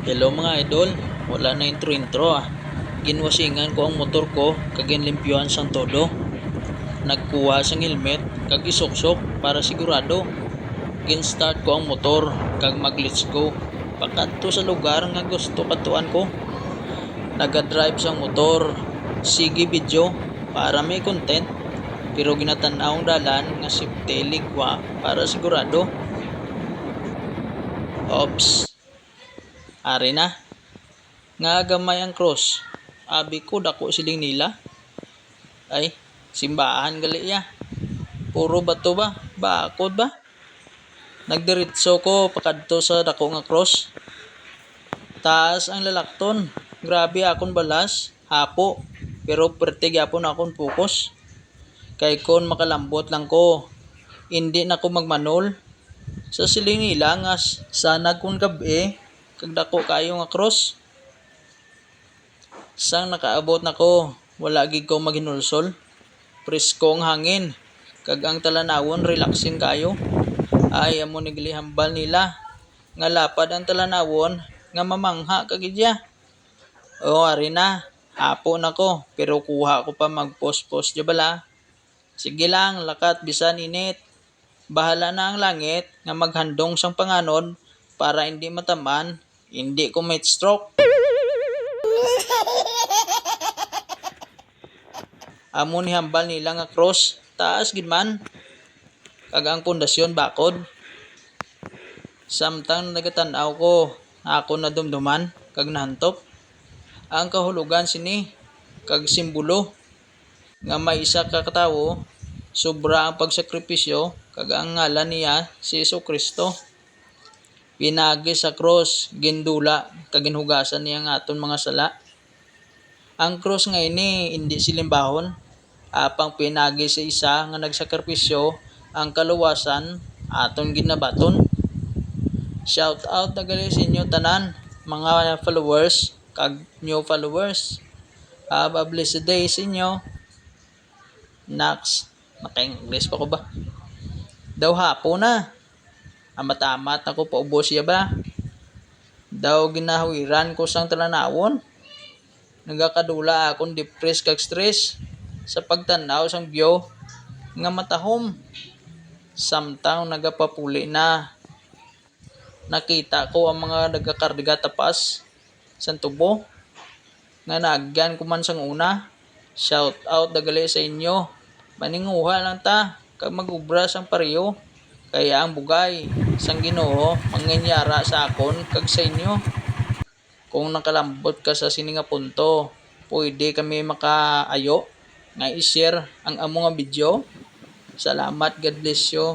Hello mga idol, wala na intro intro ah. Ginwasingan ko ang motor ko kag ginlimpyuhan sang todo. Nagkuha sang helmet kag isuksok para sigurado. Gin-start ko ang motor kag mag-let's go. Pakadto sa lugar nga gusto katuan ko. Naga-drive sang motor. Sige video para may content. Pero ginatanaw dalan nga safety ligwa para sigurado. Ops. Ari na. Nga gamay ang cross. Abi ko dako siling nila. Ay, simbahan gali ya. Puro bato ba? Bakod ba? Nagdiritso ko pakadto sa dako nga cross. Taas ang lalakton. Grabe akon balas. Hapo. Pero pertig yapon akon focus. Kay kon makalambot lang ko. Hindi na ko magmanol. Sa siling nila nga sana kung gabi kag dako kayo nga cross. Sang nakaabot na ko, wala gid ko maghinulsol. Preskong hangin, kag ang talanawon relaxing kayo. Ay amo niglihambal nila. Nga lapad ang talanawon nga mamangha kagidya. O ari na, hapo na ko, pero kuha ko pa magpost-post di bala. Sige lang, lakat bisan init. Bahala na ang langit nga maghandong sang panganod para hindi mataman, hindi ko may stroke. Amo ni hambal nila nga cross, taas gid man. Kag ang pundasyon bakod. Samtang nagatanaw ko, ako na dumduman, kag nahantop. Ang kahulugan sini, kag simbolo, nga may isa ka katawo, sobra ang pagsakripisyo, kag ang ngalan niya si Kristo. Pinagi sa cross, gindula, kag ginhugasan niya nga aton mga sala. Ang cross nga ini hindi silimbahon, apang pinagi sa isa nga nagsakripisyo ang kaluwasan aton ginabaton. Shout out na gali sa inyo tanan, mga followers, kag new followers. Have a blessed day sa inyo. Next, naka-English pa ko ba? Daw hapo na. Amat-amat ako paubos siya ba? Daw ginahuiran ko sang talanawon. Nagakadula akong depressed kag stress sa pagtanaw sang view nga matahom. Samtang nagapapuli na. Nakita ko ang mga nagakardiga tapas sa tubo nga naagyan ko man sang una. Shout out dagali sa inyo. Maninguha lang ta kag magubra sang pareho. Kaya ang bugay sang Ginoo mangyayara sa akon kag sa inyo. Kung nakalambot ka sa sini nga punto, pwede kami makaayo nga i-share ang amo nga video. Salamat, God bless you.